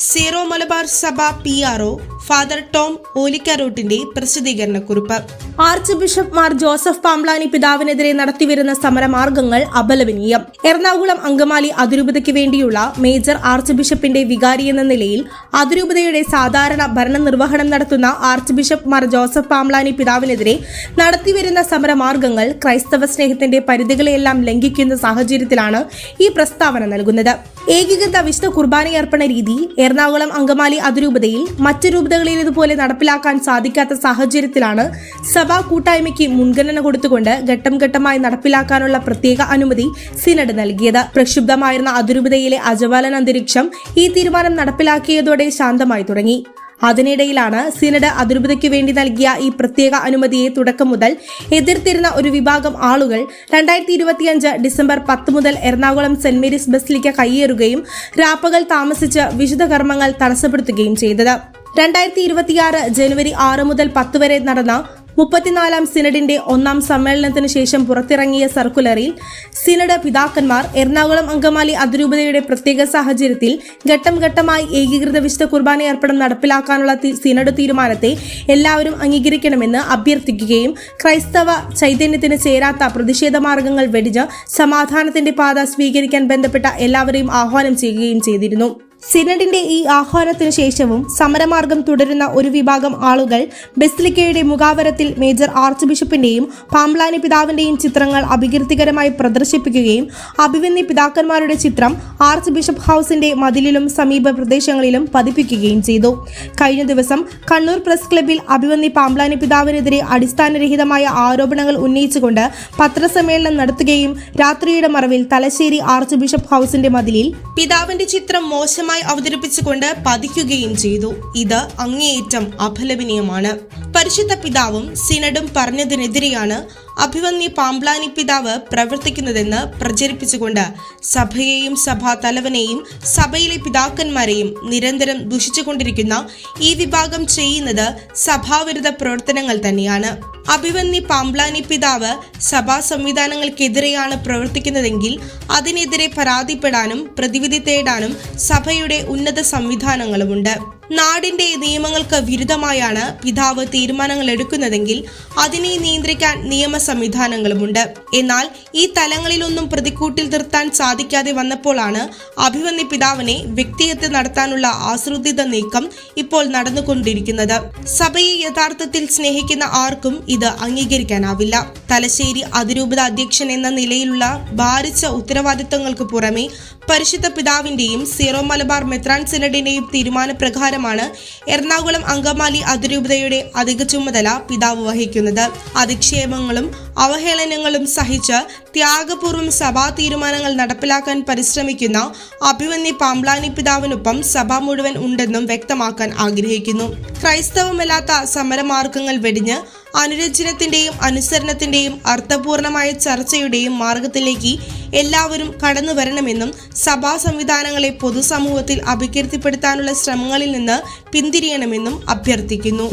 Zero Malabar സഭ P R father Tom ഓലിക്കാരോട്ടിന്റെ പ്രസിദ്ധീകരണക്കുറിപ്പ്. Archbishop Mar Joseph Pamplany പിതാവിനെതിരെ നടത്തിവരുന്ന സമരമാർഗങ്ങൾ അപലപനീയം. എറണാകുളം അങ്കമാലി അതിരൂപതയ്ക്ക് വേണ്ടിയുള്ള മേജർ ആർച്ച് ബിഷപ്പിന്റെ വികാരി എന്ന നിലയിൽ അതിരൂപതയുടെ സാധാരണ ഭരണനിർവഹണം നടത്തുന്ന archbishop Mar Joseph Pamplany പിതാവിനെതിരെ നടത്തിവരുന്ന സമരമാർഗങ്ങൾ ക്രൈസ്തവ സ്നേഹത്തിന്റെ പരിധികളെയെല്ലാം ലംഘിക്കുന്ന സാഹചര്യത്തിലാണ് ഈ പ്രസ്താവന നൽകുന്നത്. ഏകീകൃത വിശുദ്ധ കുർബാനയർപ്പണ രീതി എറണാകുളം അങ്കമാലി അതിരൂപതയിൽ മറ്റ് രൂപതകളിലേതുപോലെ നടപ്പിലാക്കാൻ സാധിക്കാത്ത സാഹചര്യത്തിലാണ് സഭാ കൂട്ടായ്മയ്ക്ക് മുൻഗണന കൊടുത്തുകൊണ്ട് ഘട്ടം ഘട്ടമായി നടപ്പിലാക്കാനുള്ള പ്രത്യേക അനുമതി സിനഡ് നൽകിയത്. പ്രക്ഷുബ്ധമായിരുന്ന അതിരൂപതയിലെ അജവാലൻ അന്തരീക്ഷം ഈ തീരുമാനം നടപ്പിലാക്കിയതോടെ ശാന്തമായി തുടങ്ങി. അതിനിടയിലാണ് സിനഡ് അതിരൂപതയ്ക്ക് വേണ്ടി നൽകിയ ഈ പ്രത്യേക അനുമതിയെ തുടക്കം മുതൽ എതിർത്തിരുന്ന ഒരു വിഭാഗം ആളുകൾ രണ്ടായിരത്തി ഇരുപത്തിയഞ്ച് ഡിസംബർ പത്ത് മുതൽ എറണാകുളം സെന്റ് മേരീസ് ബസിലിക്ക കയ്യേറുകയും രാപ്പകൾ താമസിച്ച് വിശുദ്ധ കർമ്മങ്ങൾ തടസ്സപ്പെടുത്തുകയും ചെയ്തത്. രണ്ടായിരത്തി ഇരുപത്തിയാറ് ജനുവരി ആറ് മുതൽ പത്ത് വരെ നടന്ന മുപ്പത്തിനാലാം സിനഡിന്റെ ഒന്നാം സമ്മേളനത്തിന് ശേഷം പുറത്തിറങ്ങിയ സർക്കുലറിൽ സിനഡ് പിതാക്കന്മാർ എറണാകുളം അങ്കമാലി അതിരൂപതയുടെ പ്രത്യേക സാഹചര്യത്തിൽ ഘട്ടം ഘട്ടമായി ഏകീകൃത വിശുദ്ധ കുർബാന ഏർപ്പെടം നടപ്പിലാക്കാനുള്ള സിനഡ് തീരുമാനത്തെ എല്ലാവരും അംഗീകരിക്കണമെന്ന് അഭ്യർത്ഥിക്കുകയും ക്രൈസ്തവ ചൈതന്യത്തിന് ചേരാത്ത പ്രതിഷേധ മാർഗങ്ങൾ വെടിഞ്ഞ് സമാധാനത്തിന്റെ പാത സ്വീകരിക്കാൻ ബന്ധപ്പെട്ട എല്ലാവരെയും ആഹ്വാനം ചെയ്യുകയും ചെയ്തിരുന്നു. സിനഡിന്റെ ഈ ആഹ്വാനത്തിനു ശേഷവും സമരമാർഗം തുടരുന്ന ഒരു വിഭാഗം ആളുകൾ ബെസ്ലിക്കയുടെ മുഖാവരത്തിൽ മേജർ ആർച്ച് ബിഷപ്പിന്റെയും പാംബ്ലാനി പിതാവിന്റെയും ചിത്രങ്ങൾ അപകീർത്തികരമായി പ്രദർശിപ്പിക്കുകയും അഭിവന്യ പിതാക്കന്മാരുടെ ചിത്രം ആർച്ച് ബിഷപ്പ് ഹൗസിന്റെ മതിലിലും സമീപ പ്രദേശങ്ങളിലും പതിപ്പിക്കുകയും ചെയ്തു. കഴിഞ്ഞ ദിവസം കണ്ണൂർ പ്രസ് ക്ലബിൽ അഭിവന്യ പാംബ്ലാനി പിതാവിനെതിരെ അടിസ്ഥാനരഹിതമായ ആരോപണങ്ങൾ ഉന്നയിച്ചുകൊണ്ട് പത്രസമ്മേളനം നടത്തുകയും രാത്രിയുടെ മറവിൽ തലശ്ശേരി ആർച്ച് ബിഷപ്പ് ഹൗസിന്റെ മതിലിൽ പിതാവിന്റെ ചിത്രം മോശമായി അവതരിപ്പിച്ചുകൊണ്ട് പതിക്കുകയും ചെയ്തു. ഇത് അങ്ങേയറ്റം അപലപനീയമാണ്. പരിശുദ്ധ പിതാവും സിനഡും പറഞ്ഞതിനെതിരെയാണ് അഭിവന്യ പാംബ്ലാനി പിതാവ് പ്രവർത്തിക്കുന്നതെന്ന് പ്രചരിപ്പിച്ചുകൊണ്ട് സഭയെയും സഭാ തലവനെയും സഭയിലെ പിതാക്കന്മാരെയും നിരന്തരം ദുഷിച്ചുകൊണ്ടിരിക്കുന്ന ഈ വിഭാഗം ചെയ്യുന്നത് സഭാവിരുദ്ധ പ്രവർത്തനങ്ങൾ തന്നെയാണ്. അഭിവന്യ പാംബ്ലാനി പിതാവ് സഭാ സംവിധാനങ്ങൾക്കെതിരെയാണ് പ്രവർത്തിക്കുന്നതെങ്കിൽ അതിനെതിരെ പരാതിപ്പെടാനും പ്രതിവിധി തേടാനും സഭയുടെ ഉന്നത സംവിധാനങ്ങളുമുണ്ട്. നാടിന്റെ നിയമങ്ങൾക്ക് വിരുദ്ധമായാണ് പിതാവ് തീരുമാനങ്ങൾ എടുക്കുന്നതെങ്കിൽ അതിനെ നിയന്ത്രിക്കാൻ നിയമ സംവിധാനങ്ങളുമുണ്ട് എന്നാൽ ഈ തലങ്ങളിലൊന്നും പ്രതിക്കൂട്ടിൽ നിർത്താൻ സാധിക്കാതെ വന്നപ്പോഴാണ് അഭിമന്യ പിതാവിനെ വ്യക്തിഹത്യ നടത്താനുള്ള ആസൂത്രിത നീക്കം ഇപ്പോൾ നടന്നുകൊണ്ടിരിക്കുന്നത്. സഭയെ യഥാർത്ഥത്തിൽ സ്നേഹിക്കുന്ന ആർക്കും ഇത് അംഗീകരിക്കാനാവില്ല. തലശ്ശേരി അതിരൂപത അധ്യക്ഷൻ എന്ന നിലയിലുള്ള ഭാരിച്ച ഉത്തരവാദിത്തങ്ങൾക്ക് പുറമെ പരിശുദ്ധ പിതാവിന്റെയും സീറോ മലബാർ മെത്രാൻ സിനഡിന്റെയും തീരുമാനപ്രകാരമാണ് എറണാകുളം അങ്കമാലി അതിരൂപതയുടെ അധിക ചുമതല പിതാവ് വഹിക്കുന്നത്. അധിക്ഷേപങ്ങളും അവഹേളനങ്ങളും സഹിച്ച് ത്യാഗപൂർവം സഭാ തീരുമാനങ്ങൾ നടപ്പിലാക്കാൻ പരിശ്രമിക്കുന്ന അഭിവന്യ പാംബ്ലാനി പിതാവിനൊപ്പം സഭ മുഴുവൻ ഉണ്ടെന്നും വ്യക്തമാക്കാൻ ആഗ്രഹിക്കുന്നു. ക്രൈസ്തവമല്ലാത്ത സമരമാർഗങ്ങൾ വെടിഞ്ഞ് അനുരഞ്ജനത്തിന്റെയും അനുസരണത്തിന്റെയും അർത്ഥപൂർണമായ ചർച്ചയുടെയും മാർഗത്തിലേക്ക് എല്ലാവരും കടന്നു വരണമെന്നും സഭാ സംവിധാനങ്ങളെ പൊതുസമൂഹത്തിൽ അഭികീർത്തിപ്പെടുത്താനുള്ള ശ്രമങ്ങളിൽ നിന്ന് പിന്തിരിയണമെന്നും അഭ്യർത്ഥിക്കുന്നു.